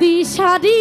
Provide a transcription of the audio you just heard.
দিশারি